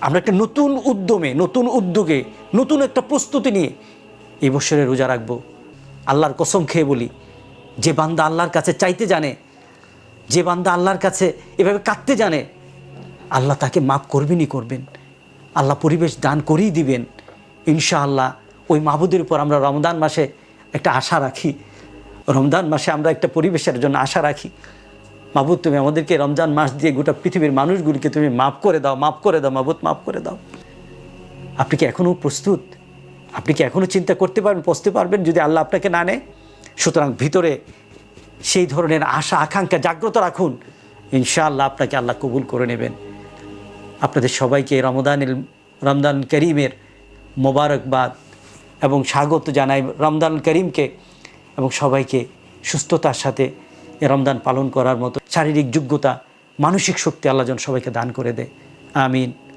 আমরা একটা নতুন উদ্যমে, নতুন উদ্যোগে, নতুন একটা প্রস্তুতি নিয়ে এই বছরে রোজা রাখব। আল্লাহর কসম খেয়ে বলি, যে বান্দা আল্লাহর কাছে চাইতে জানে, যে বান্দা আল্লাহর কাছে এভাবে কাঁদতে জানে, আল্লাহ তাকে মাফ করবেনই করবেন। আল্লাহ পরিবেশ দান করেই দিবেন। ইনশাআল্লাহ ওই মাহবুদের উপর আমরা রমদান মাসে একটা আশা রাখি। রমদান মাসে আমরা একটা পরিবেশের জন্য আশা রাখি। মাহবুদ তুমি আমাদেরকে রমজান মাস দিয়ে গোটা পৃথিবীর মানুষগুলিকে তুমি মাফ করে দাও, মাফ করে দাও মাহবুদ মাফ করে দাও। আপনি কি এখনও প্রস্তুত? আপনি কি এখনও চিন্তা করতে পারবেন, পৌঁছতে পারবেন যদি আল্লাহ আপনাকে না নেয়? সুতরাং ভিতরে সেই ধরনের আশা, আকাঙ্ক্ষা জাগ্রত রাখুন। ইনশাআল্লাহ আপনাকে আল্লাহ কবুল করে নেবেন। আপনাদের সবাইকে রমদানের রমদান করিমের মোবারকবাদ এবং স্বাগত জানাই রমদান করিমকে এবং সবাইকে সুস্থতার সাথে রমদান পালন করার মতো শারীরিক যোগ্যতা মানসিক শক্তি আল্লাহ যেন সবাইকে দান করে দেয় আমিন।